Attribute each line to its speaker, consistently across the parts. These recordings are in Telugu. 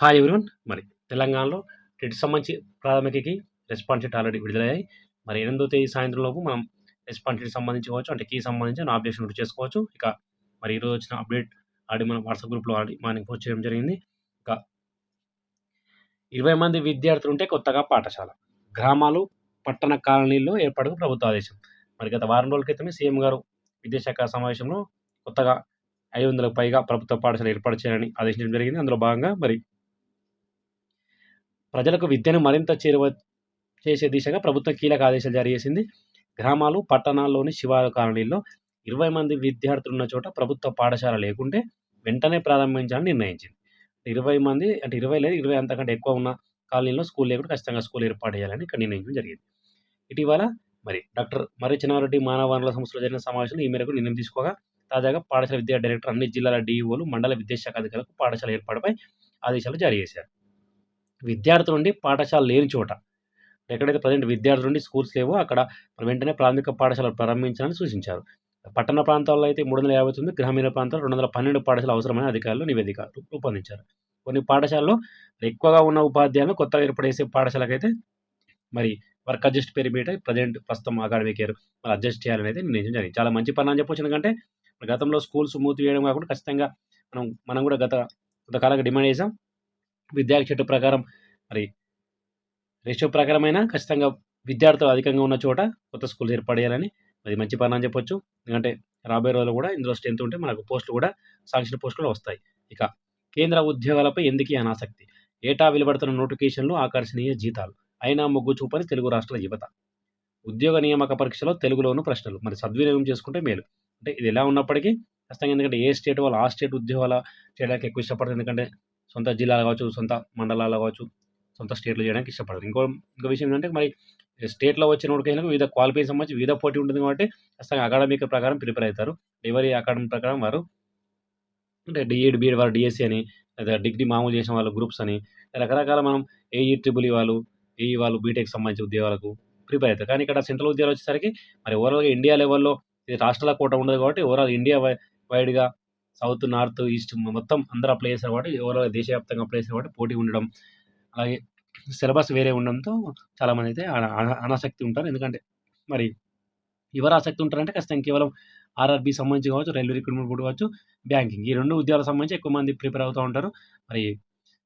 Speaker 1: హాయ్ ఎవరివన్ మరి తెలంగాణలో టెట్ సంబంధించి ప్రాథమికకి రెస్పాన్స్ షీట్ ఆల్రెడీ విడుదలయ్యాయి. మరి ఎనిమిదో తేదీ సాయంత్రం లోపు మనం రెస్పాన్స్ షీట్ సంబంధించి కావచ్చు అంటే కీ సంబంధించి అప్డేషన్ కూడా చేసుకోవచ్చు. ఇక మరి ఈరోజు వచ్చిన అప్డేట్ ఆల్రెడీ మనం వాట్సాప్ గ్రూప్లో ఆల్రెడీ మార్నింగ్ పోస్ట్ చేయడం జరిగింది. ఇక ఇరవై మంది విద్యార్థులు ఉంటే కొత్తగా పాఠశాల గ్రామాలు పట్టణ కాలనీల్లో ఏర్పాటుకు ప్రభుత్వ ఆదేశం. మరి గత వారం రోజుల క్రితమే సీఎం గారు విద్యాశాఖ సమావేశంలో కొత్తగా ఐదు వందలకు పైగా ప్రభుత్వ పాఠశాల ఏర్పాటు చేయాలని ఆదేశించడం జరిగింది. అందులో భాగంగా మరి ప్రజలకు విద్యను మరింత చేరువ చేసే దిశగా ప్రభుత్వం కీలక ఆదేశాలు జారీ చేసింది. గ్రామాలు పట్టణాల్లోని శివారు కాలనీల్లో ఇరవై మంది విద్యార్థులు ఉన్న చోట ప్రభుత్వ పాఠశాల లేకుంటే వెంటనే ప్రారంభించాలని నిర్ణయించింది. ఇరవై మంది అంటే ఇరవై లేదు ఇరవై అంతకంటే ఎక్కువ ఉన్న కాలనీలో స్కూల్ లేకుండా ఖచ్చితంగా స్కూల్ ఏర్పాటు చేయాలని ఇక్కడ నిర్ణయించడం జరిగింది. ఇటీవల మరి డాక్టర్ మర్రి చిన్నారెడ్డి మానవ వనరుల సంస్థలో జరిగిన సమావేశంలో ఈ మేరకు నిర్ణయం తీసుకోగా తాజాగా పాఠశాల విద్యా డైరెక్టర్ అన్ని జిల్లాల డీఈఓలు మండల విద్యాశాఖ అధికారులకు పాఠశాల ఏర్పాటుపై ఆదేశాలు జారీ చేశారు. విద్యార్థుల నుండి పాఠశాల లేని చోట. ఎక్కడైతే ప్రజెంట్ విద్యార్థుల నుండి స్కూల్స్ లేవో అక్కడ వెంటనే ప్రాథమిక పాఠశాల ప్రారంభించాలని సూచించారు. పట్టణ ప్రాంతాల్లో అయితే మూడు వందల యాభై తొమ్మిది గ్రామీణ ప్రాంతాల్లో రెండు వందల పన్నెండు పాఠశాల అవసరమైన అధికారులు నివేదిక రూపొందించారు. కొన్ని పాఠశాలలో ఎక్కువగా ఉన్న ఉపాధ్యాయులను కొత్తగా ఏర్పడేసే పాఠశాలకైతే మరి వర్క్ అడ్జస్ట్ పెరిమీట ప్రజెంట్ ప్రస్తుతం అకాడమిక్ ఇయర్ మరి అడ్జస్ట్ చేయాలని అయితే నిర్ణయం జరిగింది. చాలా మంచి పని అని చెప్పొచ్చు. ఎందుకంటే గతంలో స్కూల్స్ మూతి వేయడం కాకుండా ఖచ్చితంగా మనం మనం కూడా గత కొంతకాలంగా డిమాండ్ చేసాం విద్యా చెట్టు ప్రకారం మరి రేషియో ప్రకారమైన ఖచ్చితంగా విద్యార్థులు అధికంగా ఉన్న చోట కొత్త స్కూల్స్ ఏర్పడేయాలని అది మంచి పని అని చెప్పొచ్చు. ఎందుకంటే రాబోయే రోజులు కూడా ఇందులో స్ట్రెంత్ ఉంటే మనకు పోస్టులు కూడా సాంక్షన్ పోస్టులు వస్తాయి. ఇక కేంద్ర ఉద్యోగాలపై ఎందుకు అనాసక్తి? ఏటా వెలువడుతున్న నోటిఫికేషన్లు ఆకర్షణీయ జీతాలు. అయినా మొగ్గు చూపని తెలుగు రాష్ట్రాల యువత. ఉద్యోగ నియామక పరీక్షలో తెలుగులోను ప్రశ్నలు. మరి సద్వినియోగం చేసుకుంటే మేలు. అంటే ఇది ఎలా ఉన్నప్పటికీ ఖచ్చితంగా ఎందుకంటే ఏ స్టేట్ వాళ్ళు ఆ స్టేట్ ఉద్యోగాల చేయడానికి ఎక్కువ ఇష్టపడతారు ఎందుకంటే సొంత జిల్లాలు కావచ్చు సొంత మండలాలు కావచ్చు సొంత స్టేట్లో చేయడానికి ఇష్టపడతారు ఇంకో ఇంకో విషయం ఏంటంటే మరి స్టేట్లో వచ్చిన నోటిఫికేషన్లకు వివిధ క్వాలిఫికేషన్ సంబంధించి వివిధ పోటీ ఉంటుంది కాబట్టి ఖచ్చితంగా అకాడమిక్ ప్రకారం ప్రిపేర్ అవుతారు. ఎవరి అకాడమిక్ ప్రకారం వారు అంటే డిఎడ్ బీఎడ్ వారు డిఎస్సి అని లేదా డిగ్రీ మామూలు చేసిన వాళ్ళు గ్రూప్స్ అని రకరకాల మనం ఏఈ ట్రిపుల్ ఈ వాళ్ళు ఏఈ వాళ్ళు బీటెక్ సంబంధించిన ఉద్యోగాలకు ప్రిపేర్ అవుతారు. కానీ ఇక్కడ సెంట్రల్ ఉద్యోగాలు వచ్చేసరికి మరి ఓవరాల్గా ఇండియా లెవెల్లో ఇది రాష్ట్రాల కోట ఉండదు కాబట్టి ఓవరాల్ ఇండియా వైడ్గా సౌత్ నార్త్ ఈస్ట్ మొత్తం అందరూ అప్లై చేస్తారు కాబట్టి ఓవరాల్ దేశవ్యాప్తంగా అప్లై చేస్తారు కాబట్టి పోటీ ఉండడం అలాగే సిలబస్ వేరే ఉండడంతో చాలామంది అయితే అనాసక్తి ఉంటారు. ఎందుకంటే మరి ఎవరు ఆసక్తి ఉంటారంటే ఖచ్చితంగా కేవలం ఆర్ఆర్బీ సంబంధించి కావచ్చు రైల్వే రిక్రూట్మెంట్ బోర్డు కావచ్చు బ్యాంకింగ్. ఈ రెండు ఉద్యోగాలకు సంబంధించి ఎక్కువ మంది ప్రిపేర్ అవుతూ ఉంటారు. మరి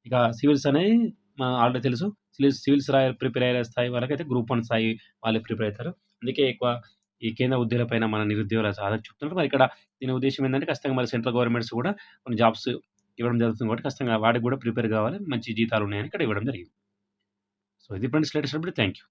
Speaker 1: ఇక సివిల్స్ అనేది ఆల్రెడీ తెలుసు. సివిల్స్ సివిల్స్ రాయ ప్రిపేర్ అయ్యే స్థాయి వాళ్ళకైతే గ్రూప్ వన్ స్థాయి వాళ్ళు ప్రిపేర్ అవుతారు. అందుకే ఎక్కువ ఈ కేంద్ర ఉద్యోగులపైన మన నిరుద్యోగుల సాధన చెప్తున్నారు. మరి ఇక్కడ దీని ఉద్దేశం ఏంటంటే ఖచ్చితంగా మరి సెంట్రల్ గవర్నమెంట్స్ కూడా కొన్ని జాబ్స్ ఇవ్వడం జరుగుతుంది కాబట్టి ఖచ్చితంగా వాడికి కూడా ప్రిపేర్ కావాలి. మంచి జీతాలు ఉన్నాయని ఇక్కడ ఇవ్వడం జరిగింది. సో ఇది friends latest update. Thank you